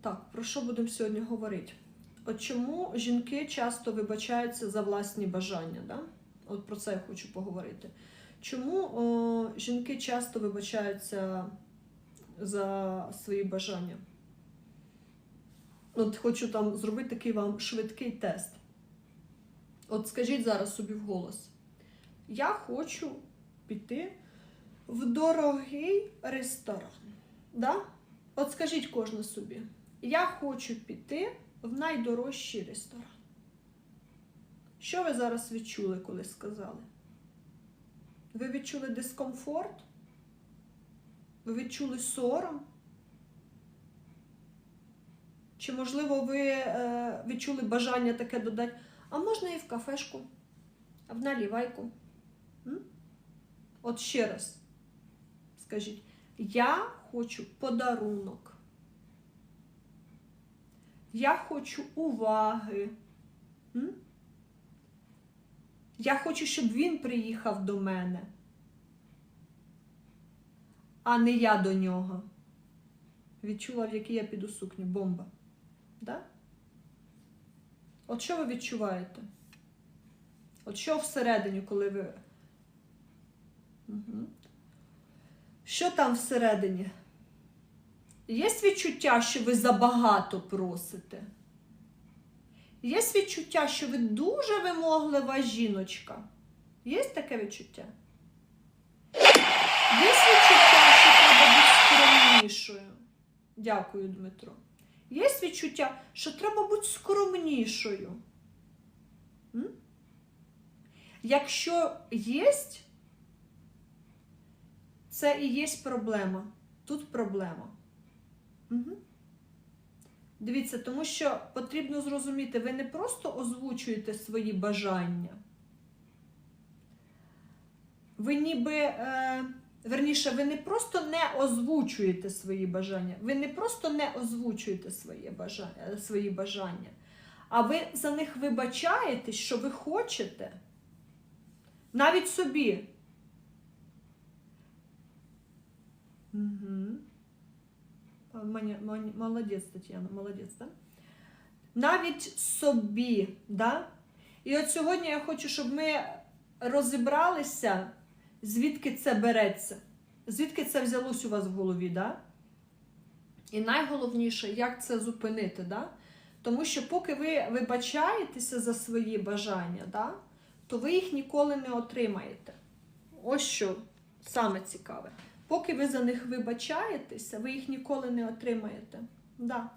Так, про що будемо сьогодні говорити? От чому жінки часто вибачаються за власні бажання? Да? От про це я хочу поговорити. Чому о, жінки часто вибачаються за свої бажання? От хочу там зробити такий вам швидкий тест. От скажіть зараз собі вголос. Я хочу піти в дорогий ресторан. Да? От скажіть кожна собі. Я хочу піти в найдорожчий ресторан. Що ви зараз відчули, коли сказали? Ви відчули дискомфорт? Ви відчули сором? Чи, можливо, ви е, відчули бажання таке додати, а можна і в кафешку, в налівайку? М? От ще раз скажіть, я хочу подарунок. Я хочу уваги. М? Я хочу, щоб він приїхав до мене, а не я до нього. Відчула, в якій я піду сукню. Бомба. Да? От що ви відчуваєте? От що всередині, коли ви. Угу. Що там всередині? Є відчуття, що ви забагато просите? Є відчуття, що ви дуже вимоглива жіночка? Є таке відчуття? Є відчуття, що треба бути скромнішою? Дякую, Дмитро. Є відчуття, що треба бути скромнішою? М? Якщо є, це і є проблема. Тут проблема. Угу. Дивіться, тому що потрібно зрозуміти, ви не просто озвучуєте свої бажання. Ви ніби, е, верніше, ви не просто не озвучуєте свої бажання, ви не просто не озвучуєте свої бажання, свої бажання, а ви за них вибачаєте, що ви хочете. Навіть собі. Угу. Молодець, Тетяна, молодець, да? Навіть собі, да? І от сьогодні я хочу, щоб ми розібралися, звідки це береться, звідки це взялось у вас в голові, да? І найголовніше, як це зупинити, да? Тому що поки ви вибачаєтеся за свої бажання, да? то ви їх ніколи не отримаєте. Ось що саме цікаве. Поки ви за них вибачаєтеся, ви їх ніколи не отримаєте. Да.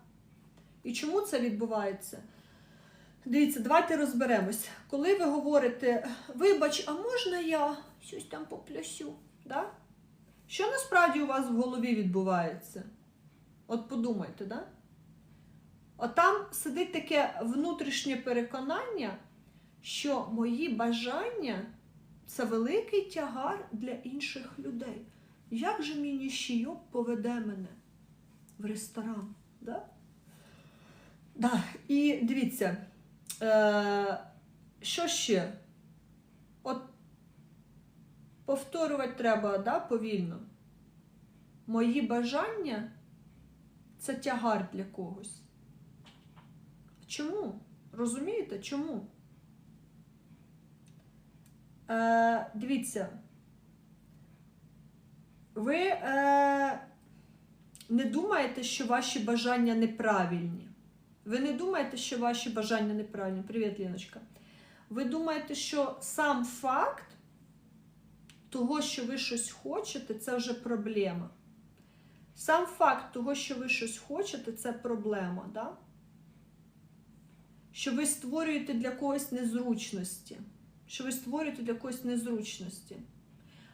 І чому це відбувається? Дивіться, давайте розберемось. Коли ви говорите, вибач, а можна я щось там поплясю? Да? Що насправді у вас в голові відбувається? От подумайте, да? От там сидить таке внутрішнє переконання, що мої бажання це великий тягар для інших людей. Як же мій ніщійок поведе мене в ресторан? Да? Да. І дивіться, е, що ще? От повторювати треба да, повільно. Мої бажання це тягар для когось. Чому? Розумієте? Чому? Е, Дивіться. Ви е, не думаєте, що ваші бажання неправильні. Ви не думаєте, що ваші бажання неправильні. Привіт, Ліночка. Ви думаєте, що сам факт того, що ви щось хочете, це вже проблема. Сам факт того, що ви щось хочете, це проблема. Да? Що ви створюєте для когось незручності. Що ви створюєте для когось незручності.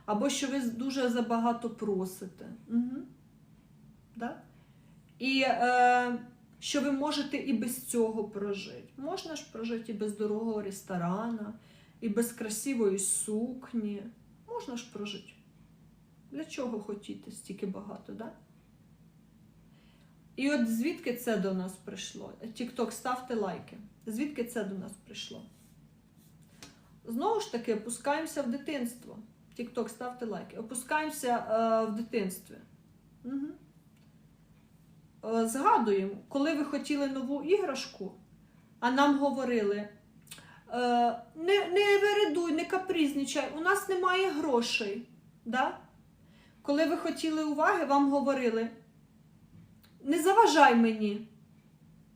Або що ви дуже забагато просите. Угу. Да? І е, що ви можете і без цього прожити. Можна ж прожити і без дорогого ресторана, і без красивої сукні. Можна ж прожити. Для чого хотіти стільки багато, да? І от звідки це до нас прийшло? Тікток, ставте лайки. Звідки це до нас прийшло? Знову ж таки, опускаємося в дитинство. Тік-ток, ставте лайки. Опускаємося е, в дитинстві. Угу. е, згадуємо, коли ви хотіли нову іграшку, а нам говорили: е, не, не виридуй, не капризничай, у нас немає грошей. Да? Коли ви хотіли уваги, вам говорили: не заважай мені,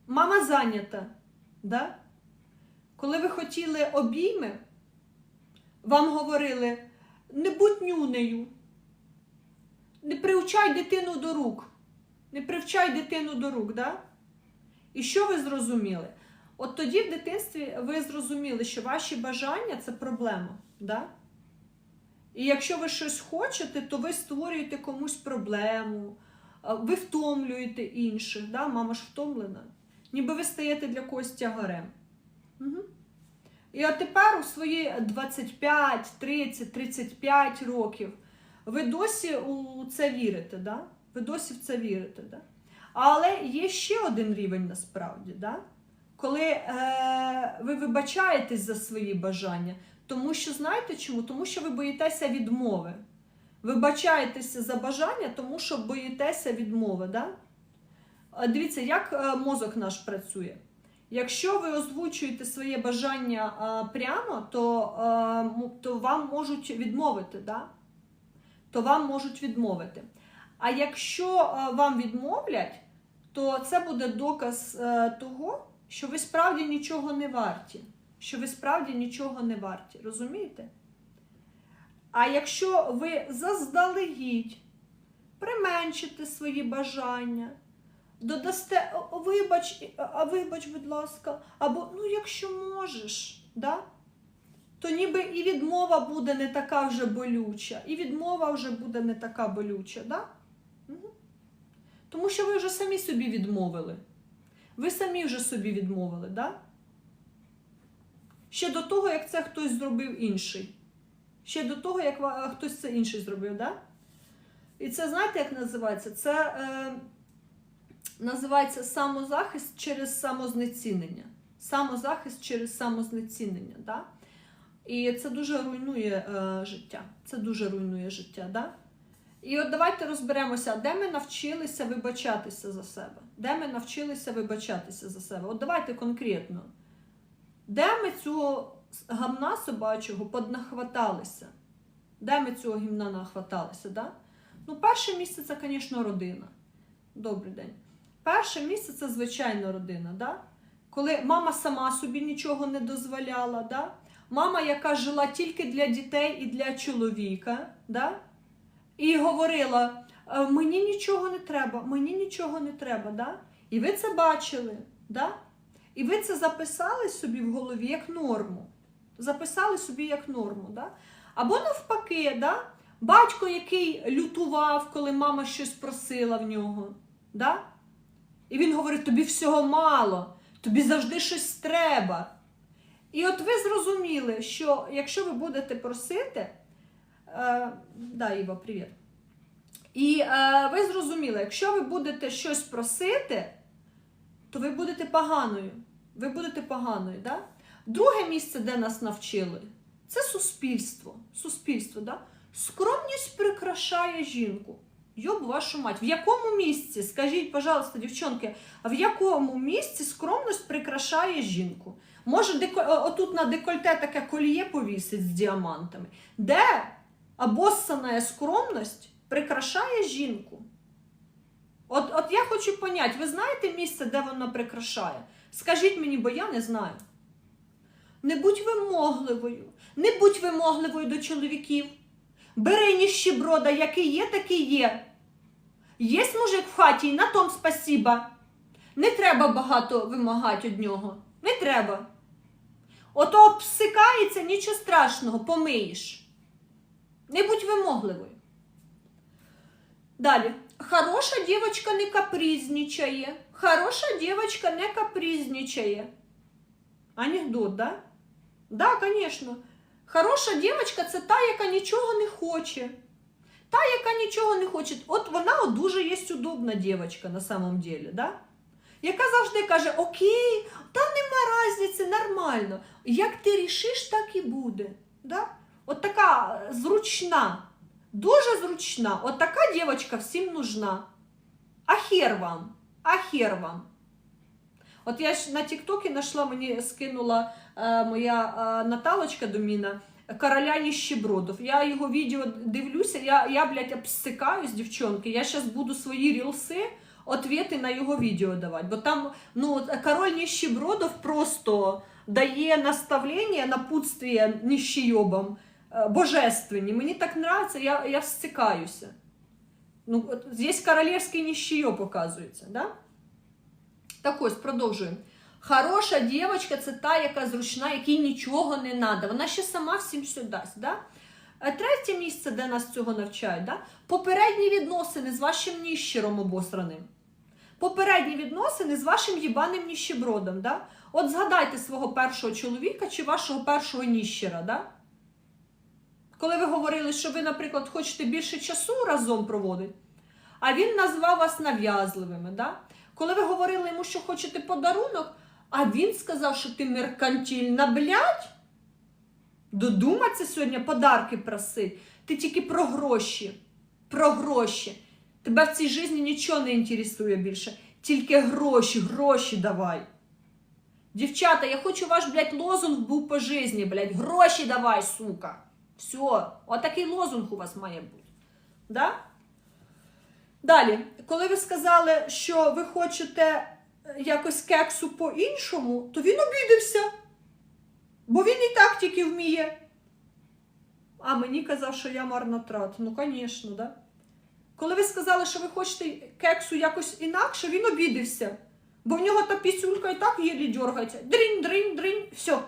мама зайнята. Да? Коли ви хотіли обійми, вам говорили: не будь нюнею, не привчай дитину до рук. Не привчай дитину до рук, да? І що ви зрозуміли? От тоді в дитинстві ви зрозуміли, що ваші бажання це проблема. Да? І якщо ви щось хочете, то ви створюєте комусь проблему, ви втомлюєте інших. Да? Мама ж втомлена. Ніби ви стаєте для когось тягарем. Угу. І от тепер у свої 25, 30, 35 років ви досі у це вірите, да? ви досі в це вірите. Да? Але є ще один рівень насправді, да? коли е, ви вибачаєтесь за свої бажання. Тому що знаєте чому? Тому що ви боїтеся відмови. Вибачаєтеся за бажання, тому що боїтеся відмови. Да? Дивіться, як е, мозок наш працює. Якщо ви озвучуєте своє бажання а, прямо, то, а, то вам можуть відмовити. Да? То вам можуть відмовити. А якщо а, вам відмовлять, то це буде доказ е, того, що ви справді нічого не варті. Що ви справді нічого не варті. Розумієте? А якщо ви заздалегідь применшите свої бажання, додасте «О, вибач, а вибач, будь ласка, або ну, якщо можеш, да? то ніби і відмова буде не така вже болюча, і відмова вже буде не така болюча. Да? Мгм. Тому що ви вже самі собі відмовили. Ви самі вже собі відмовили, да? Ще до того, як це хтось зробив інший. Ще до того, як хтось це інший зробив, да? І це знаєте, як називається? Це е, називається самозахист через самознецінення. Самозахист через самознецінення. Да? І це дуже руйнує е, життя. Це дуже руйнує життя. Да? І от давайте розберемося, де ми навчилися вибачатися за себе. Де ми навчилися вибачатися за себе? От давайте конкретно. Де ми цього гамна собачого поднахваталися? Де ми цього гімна нахваталися? Да? Ну, перше місце це, звісно, родина. Добрий день. Перше місце це звичайно родина. Да? Коли мама сама собі нічого не дозволяла, да? мама, яка жила тільки для дітей і для чоловіка, да? і говорила: «Е, мені нічого не треба, мені нічого не треба. Да? І ви це бачили. Да? І ви це записали собі в голові як норму. Записали собі як норму. Да? Або навпаки, да? батько, який лютував, коли мама щось просила в нього. Да? І він говорить: тобі всього мало, тобі завжди щось треба. І от ви зрозуміли, що якщо ви будете просити, е, да, Іва, привіт. І е, ви зрозуміли, якщо ви будете щось просити, то ви будете поганою. Ви будете поганою. Да? Друге місце, де нас навчили, це суспільство. Суспільство, да? Скромність прикрашає жінку. Йоб вашу мать. В якому місці, скажіть, пожалуйста, дівчонки, в якому місці скромність прикрашає жінку? Може, деко... отут на декольте таке коліє повісить з діамантами. Де обоссана скромність прикрашає жінку? От, от я хочу поняти, ви знаєте місце, де вона прикрашає? Скажіть мені, бо я не знаю. Не будь вимогливою, не будь вимогливою до чоловіків. Бери ніщеброда, який є, такий є. Є мужик в хаті, і на том спасіба. Не треба багато вимагати від нього. Не треба. Ото обсикається, нічого страшного, помиєш. Не будь вимогливою. Далі. Хороша дівчинка не капризничає. Хороша дівчинка не капризничає. Анекдот, да? Да, конечно. Хороша дівчинка це та, яка нічого не хоче. Та, яка нічого не хоче. От вона от дуже є удобна дівчинка на самом деле, да? Яка завжди каже: Окей, та нема разниці, нормально. Як ти рішиш, так і буде. Да? От така зручна, дуже зручна. От така дівчинка всім нужна. А хер вам. а хер вам. От я ж на Тіктокі знайшла, мені скинула е, моя е, Наталочка Доміна короля ніщебродов. Я його відео дивлюся, я, я блядь, обсикаюсь, дівчонки. Я зараз буду свої рілси, ответи на його відео давати. Бо там ну, король ніщебродов просто дає наставлення, напутствие ніщейобам е, божественні. Мені так нравится, я, я всцикаюся. Ну, от здесь королевський ніщийоб показується, да? Так ось, продовжуємо. Хороша дівчинка це та, яка зручна, якій нічого не треба. Вона ще сама всім все дасть. Да? Третє місце, де нас цього навчають, да? попередні відносини з вашим ніщером обосраним. Попередні відносини з вашим їбаним ніщебродом. Да? От згадайте свого першого чоловіка чи вашого першого ніщера. Да? Коли ви говорили, що ви, наприклад, хочете більше часу разом проводити, а він назвав вас нав'язливими. Да? Коли ви говорили йому, що хочете подарунок, а він сказав, що ти меркантильна, блядь, додуматься сьогодні подарки просить. Ти тільки про гроші. Про гроші. Тебе в цій житті нічого не інтересує більше. Тільки гроші, гроші давай. Дівчата, я хочу ваш, блядь, лозунг був по житті, блядь. Гроші давай, сука. Все. Отакий лозунг у вас має бути. Да? Далі, коли ви сказали, що ви хочете е, якось кексу по-іншому, то він обідався. Бо він і так тільки вміє. А мені казав, що я марнотрат. Ну, звісно, да? Коли ви сказали, що ви хочете кексу якось інакше, він обідався. Бо в нього та пісюлька і так єлі дергається. Дрінь, дрінь, дрінь, все.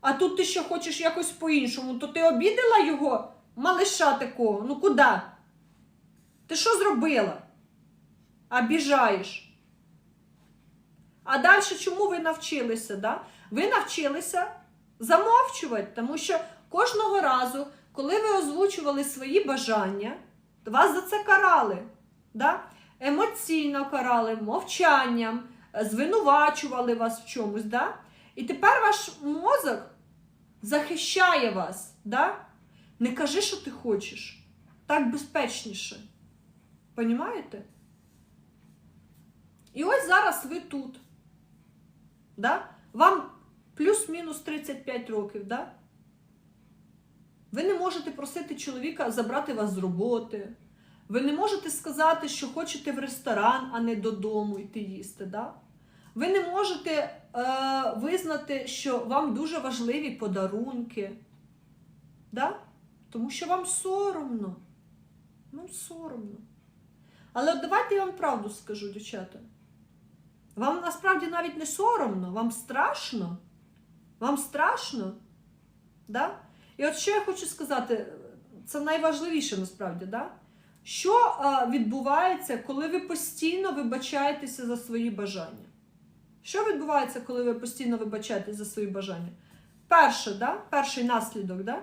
А тут ти ще хочеш якось по-іншому, то ти обідала його, малиша такого. Ну куди? Ти що зробила? Обіжаєш. А далі чому ви навчилися? Да? Ви навчилися замовчувати, тому що кожного разу, коли ви озвучували свої бажання, вас за це карали. Да? Емоційно карали, мовчанням, звинувачували вас в чомусь. Да? І тепер ваш мозок захищає вас. Да? Не кажи, що ти хочеш. Так безпечніше. Понімаєте? І ось зараз ви тут. Да? Вам плюс-мінус 35 років, да? Ви не можете просити чоловіка забрати вас з роботи. Ви не можете сказати, що хочете в ресторан, а не додому йти їсти. Да? Ви не можете е, визнати, що вам дуже важливі подарунки. Да? Тому що вам соромно. Вам соромно. Але от давайте я вам правду скажу, дівчата. Вам насправді навіть не соромно, вам страшно. Вам страшно. Да? І от що я хочу сказати, це найважливіше насправді, да? що а, відбувається, коли ви постійно вибачаєтеся за свої бажання? Що відбувається, коли ви постійно вибачаєтеся за свої бажання? Перше, да? перший наслідок, да?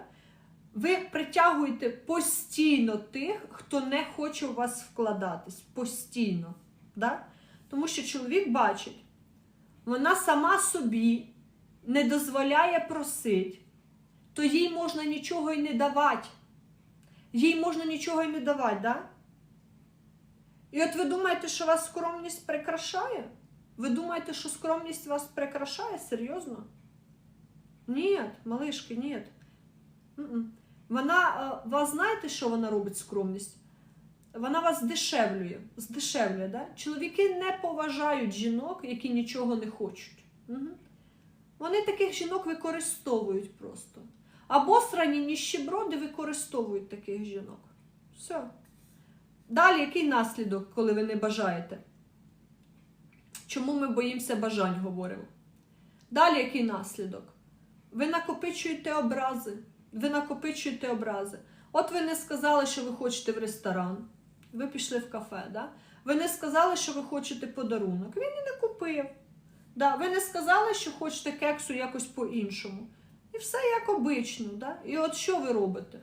Ви притягуєте постійно тих, хто не хоче у вас вкладатись. Постійно. Да? Тому що чоловік бачить, вона сама собі не дозволяє просити, то їй можна нічого й не давати. Їй можна нічого й не давати, да? І от ви думаєте, що вас скромність прикрашає? Ви думаєте, що скромність вас прикрашає? Серйозно? Ні, малишки, ні. Вона, е, вас знаєте, що вона робить скромність? Вона вас здешевлює. здешевлює да? Чоловіки не поважають жінок, які нічого не хочуть. Угу. Вони таких жінок використовують просто. Або срані ніщеброди використовують таких жінок. Все. Далі, який наслідок, коли ви не бажаєте? Чому ми боїмося бажань говоримо? Далі який наслідок? Ви накопичуєте образи. Ви накопичуєте образи. От ви не сказали, що ви хочете в ресторан. Ви пішли в кафе. Да? Ви не сказали, що ви хочете подарунок. Він і не купив. Да? Ви не сказали, що хочете кексу якось по-іншому. І все як обично. Да? І от що ви робите?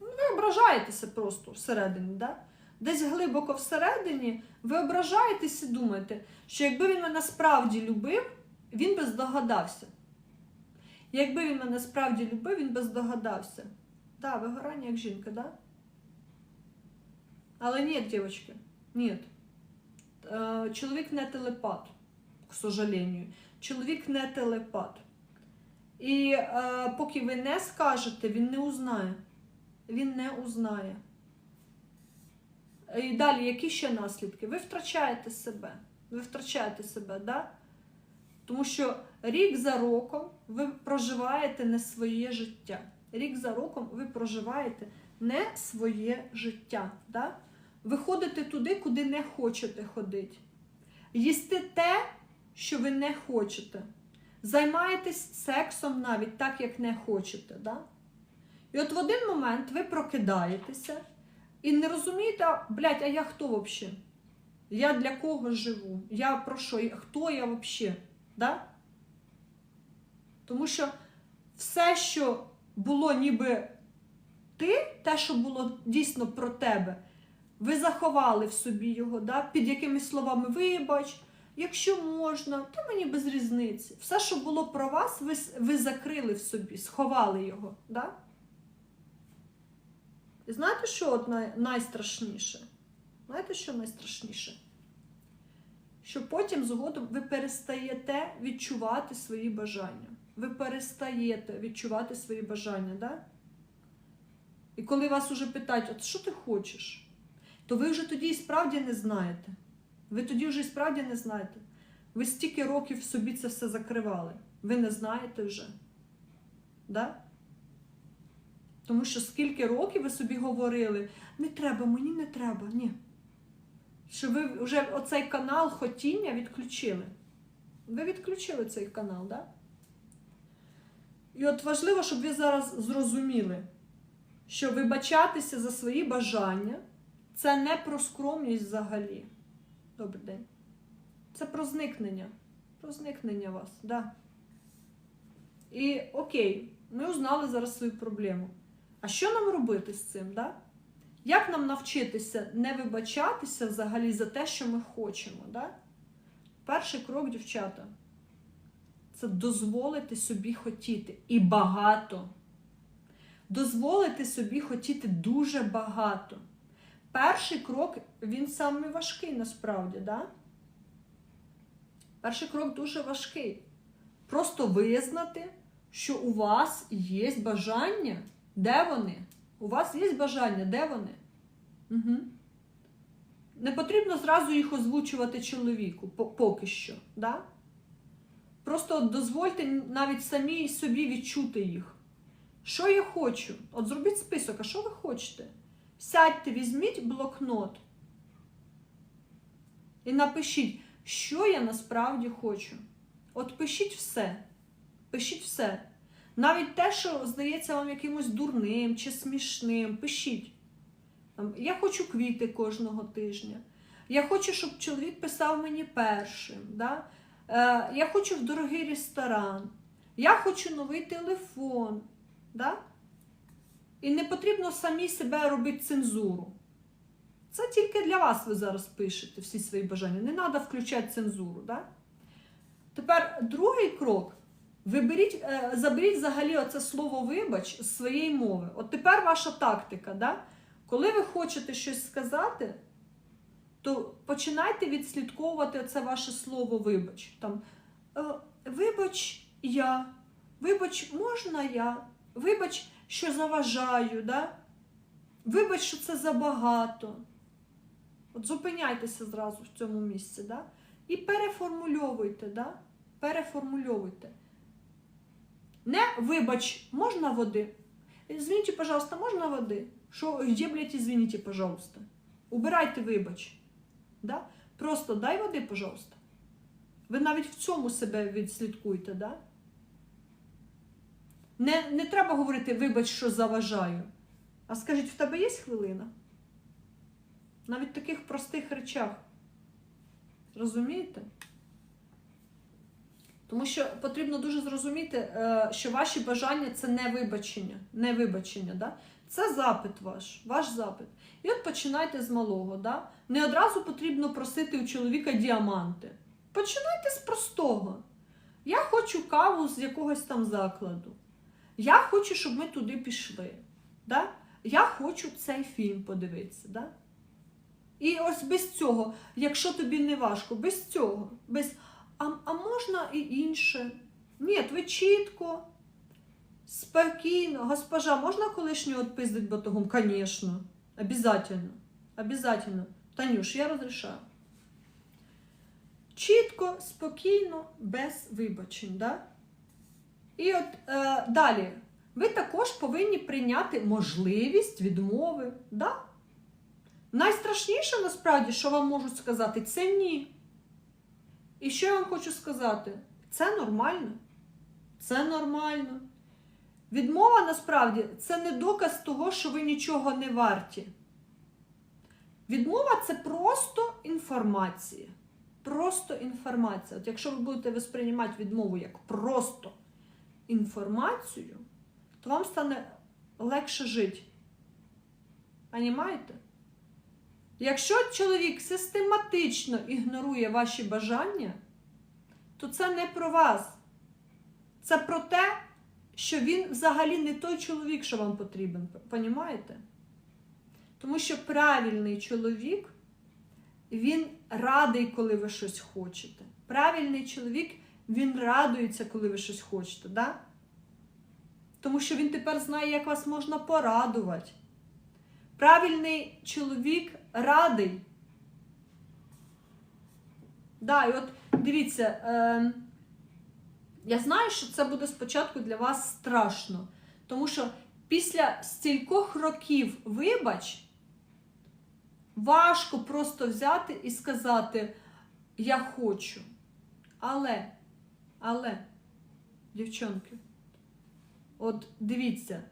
Ну, Ви ображаєтеся просто всередині. Да? Десь глибоко всередині ви ображаєтесь і думаєте, що якби він мене справді любив, він би здогадався. Якби він мене справді любив, він би здогадався. Да, вигорання як жінка, да? Але ні, дівчатки, ні. е, чоловік не телепат, к сожалению. Чоловік не телепат. І е, поки ви не скажете, він не узнає. Він не узнає. І далі, які ще наслідки? Ви втрачаєте себе. Ви втрачаєте себе, да? Тому що рік за роком ви проживаєте не своє життя. Рік за роком ви проживаєте не своє життя. Да? Ви туди, куди не хочете ходити. Їсти те, що ви не хочете. Займаєтесь сексом навіть так, як не хочете. Да? І от в один момент ви прокидаєтеся і не розумієте, блядь, а я хто взагалі? Я для кого живу? Я про що? Хто я взагалі? Да? Тому що все, що було ніби ти, те, що було дійсно про тебе, ви заховали в собі його, да? під якимись словами вибач, якщо можна, то мені без різниці. Все, що було про вас, ви, ви закрили в собі, сховали його. Да? І знаєте, що от най- найстрашніше? Знаєте, що найстрашніше? Що потім згодом ви перестаєте відчувати свої бажання. Ви перестаєте відчувати свої бажання, да? І коли вас уже питають, от що ти хочеш, то ви вже тоді і справді не знаєте. Ви тоді вже і справді не знаєте. Ви стільки років собі це все закривали. Ви не знаєте вже. Да? Тому що скільки років ви собі говорили, не треба, мені не треба, ні. Що ви вже оцей канал хотіння відключили. Ви відключили цей канал, так? Да? І от важливо, щоб ви зараз зрозуміли, що вибачатися за свої бажання це не про скромність взагалі. Добрий день. Це про зникнення. Про зникнення вас. Да. І окей, ми узнали зараз свою проблему. А що нам робити з цим? Да? Як нам навчитися не вибачатися взагалі за те, що ми хочемо? Да? Перший крок, дівчата, це дозволити собі хотіти. І багато. Дозволити собі хотіти дуже багато. Перший крок, він самий важкий насправді, да? Перший крок дуже важкий. Просто визнати, що у вас є бажання. Де вони? У вас є бажання, де вони? Угу. Не потрібно зразу їх озвучувати чоловіку, поки що. Да? Просто дозвольте навіть самі собі відчути їх. Що я хочу? От зробіть список, а що ви хочете? Сядьте, візьміть блокнот і напишіть, що я насправді хочу. От пишіть все. Пишіть все. Навіть те, що здається вам якимось дурним чи смішним, пишіть. Я хочу квіти кожного тижня. Я хочу, щоб чоловік писав мені першим. Да? Е, я хочу в дорогий ресторан. Я хочу новий телефон. Да? І не потрібно самі себе робити цензуру. Це тільки для вас ви зараз пишете всі свої бажання. Не треба включати цензуру. Да? Тепер другий крок. Виберіть, е, заберіть взагалі оце слово вибач з своєї мови. От тепер ваша тактика. Да? Коли ви хочете щось сказати, то починайте відслідковувати це ваше слово вибач. Там, е, вибач я, вибач, можна я, вибач, що заважаю, да? вибач, що це забагато. От зупиняйтеся зразу в цьому місці, да? і переформульовуйте, да? переформульовуйте. Не вибач, можна води? Извините, пожалуйста, можна води? Що, где, блядь, извините, пожалуйста? Убирайте вибач. Да? Просто дай води, пожалуйста. Ви навіть в цьому себе відслідкуйте, да? Не, не треба говорити, вибач, що заважаю. А скажіть, в тебе є хвилина? Навіть в таких простих речах. Розумієте? Тому що потрібно дуже зрозуміти, е, що ваші бажання це не вибачення. Не вибачення, да? Це запит ваш, ваш запит. І от починайте з малого. Да? Не одразу потрібно просити у чоловіка діаманти. Починайте з простого. Я хочу каву з якогось там закладу. Я хочу, щоб ми туди пішли. Да? Я хочу цей фільм подивитися. Да? І ось без цього, якщо тобі не важко, без цього, без а, а можна і інше. Ні, ви чітко, спокійно, госпожа, можна колишнього відпиздить батогом? Звісно, обязательно, обязательно. Танюш, я розрішаю. Чітко, спокійно, без вибачень. Да? І от е, далі. Ви також повинні прийняти можливість відмови. Да? Найстрашніше насправді, що вам можуть сказати, це ні. І що я вам хочу сказати? Це нормально. Це нормально. Відмова насправді це не доказ того, що ви нічого не варті. Відмова це просто інформація. Просто інформація. От якщо ви будете восприймати відмову як просто інформацію, то вам стане легше жити. Понімаєте? Якщо чоловік систематично ігнорує ваші бажання, то це не про вас. Це про те, що він взагалі не той чоловік, що вам потрібен. Понімаєте? Тому що правильний чоловік, він радий, коли ви щось хочете. Правильний чоловік, він радується, коли ви щось хочете. Да? Тому що він тепер знає, як вас можна порадувати. Правильний чоловік радий. Да, і от дивіться, е, я знаю, що це буде спочатку для вас страшно. Тому що після стількох років вибач, важко просто взяти і сказати Я хочу. Але, але, дівчонки, от дивіться.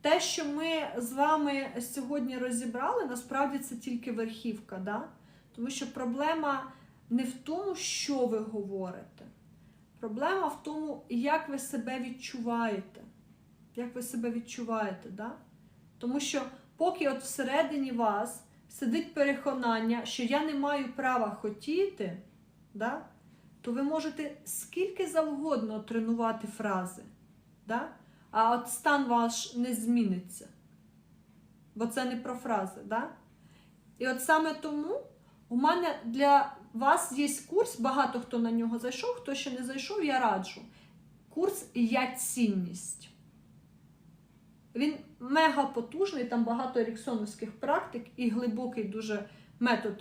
Те, що ми з вами сьогодні розібрали, насправді це тільки верхівка, да? тому що проблема не в тому, що ви говорите. Проблема в тому, як ви себе відчуваєте. Як ви себе відчуваєте, да? Тому що поки от всередині вас сидить переконання, що я не маю права хотіти, да? то ви можете скільки завгодно тренувати фрази. Да? А от стан ваш не зміниться. Бо це не про фрази, да? І от саме тому у мене для вас є курс, багато хто на нього зайшов, хто ще не зайшов, я раджу. Курс Я цінність. Він мега потужний, там багато еріксоновських практик і глибокий дуже метод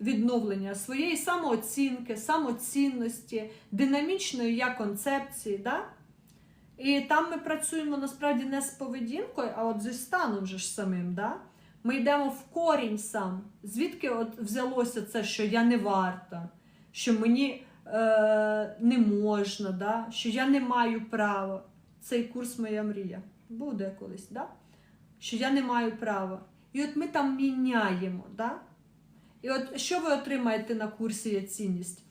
відновлення своєї самооцінки, самоцінності, динамічної я концепції. Да? І там ми працюємо насправді не з поведінкою, а от зі станом же ж самим. Да? Ми йдемо в корінь сам. Звідки от взялося це, що я не варта, що мені е, не можна, да? що я не маю права. Цей курс моя мрія. Буде колись, да? що я не маю права. І от ми там міняємо. Да? І от що ви отримаєте на курсі «Я цінність?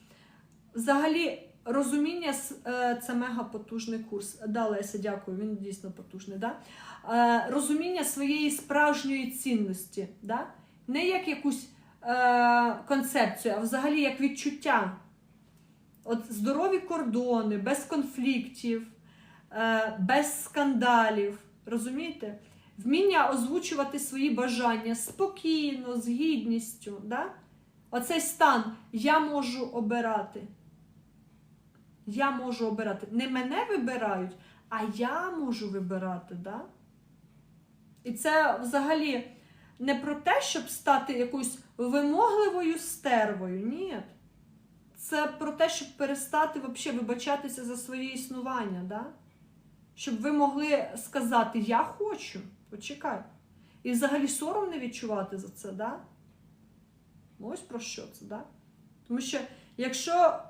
Взагалі. Розуміння е, це мега потужний курс. Да, Леся, дякую, він дійсно потужний. Да? Е, розуміння своєї справжньої цінності. Да? Не як якусь е, концепцію, а взагалі як відчуття. От Здорові кордони, без конфліктів, без скандалів. Розумієте? Вміння озвучувати свої бажання спокійно, з гідністю. Да? Оцей стан я можу обирати. Я можу обирати. Не мене вибирають, а я можу вибирати. Да? І це взагалі не про те, щоб стати якоюсь вимогливою стервою. Ні. Це про те, щоб перестати взагалі вибачатися за своє існування. Да? Щоб ви могли сказати Я хочу, почекай. І взагалі сором не відчувати за це. Да? Ось про що це, да? Тому що якщо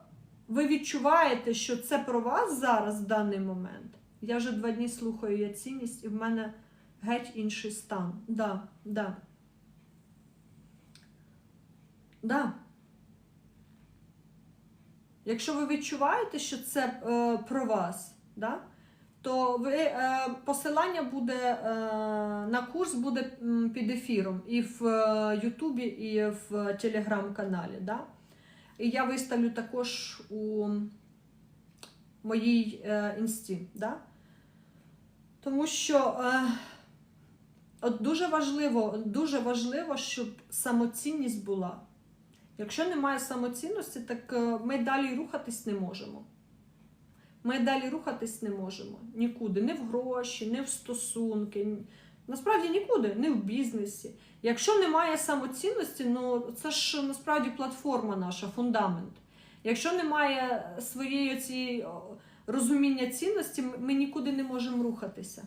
ви відчуваєте, що це про вас зараз в даний момент. Я вже два дні слухаю я цінність, і в мене геть інший стан. Да, да. Да. Якщо ви відчуваєте, що це е, про вас, да, то ви, е, посилання буде е, на курс буде під ефіром і в е, Ютубі, і в телеграм-каналі. Да? І я виставлю також у моїй е, інсті. Да? Тому що От дуже важливо, дуже важливо, щоб самоцінність була. Якщо немає самоцінності, так ми далі рухатись не можемо. Ми далі рухатись не можемо нікуди, не в гроші, не в стосунки. Насправді нікуди, не в бізнесі. Якщо немає самоцінності, ну це ж насправді платформа наша, фундамент. Якщо немає своєї цієї розуміння цінності, ми- нікуди не можемо рухатися.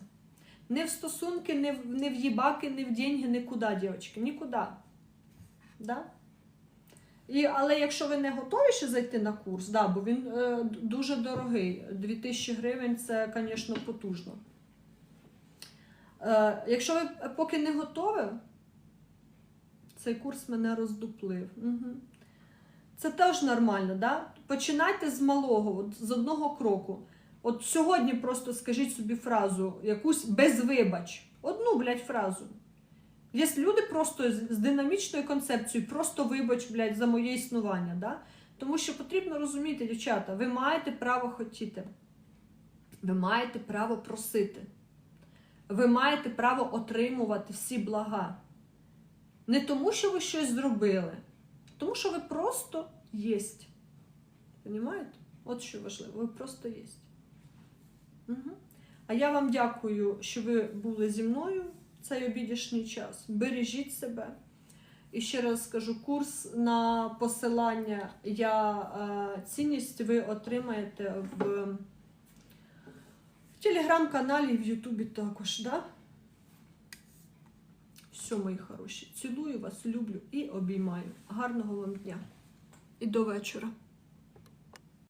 Не в стосунки, не в, не в їбаки, не в деньги, нікуди, дівчатки, нікуди. Да? І, але якщо ви не готові ще зайти на курс, да, бо він е, дуже дорогий. 2000 гривень це, звісно, потужно. Е, якщо ви поки не готові, цей курс мене роздуплив. Угу. Це теж нормально, да? Починайте з малого, от, з одного кроку. От сьогодні просто скажіть собі фразу, якусь без вибач. Одну, блядь, фразу. Є люди просто з, динамічною концепцією, просто вибач, блядь, за моє існування. Да? Тому що потрібно розуміти, дівчата, ви маєте право хотіти. Ви маєте право просити. Ви маєте право отримувати всі блага. Не тому, що ви щось зробили, тому що ви просто єсть. Понімаєте? От що важливо, ви просто єсть. Угу. А я вам дякую, що ви були зі мною цей обідішній час. Бережіть себе. І ще раз скажу, курс на посилання я е, цінність ви отримаєте в, в телеграм-каналі і в Ютубі також. Да? Все, мої хороші. Цілую вас, люблю і обіймаю. Гарного вам дня. І до вечора.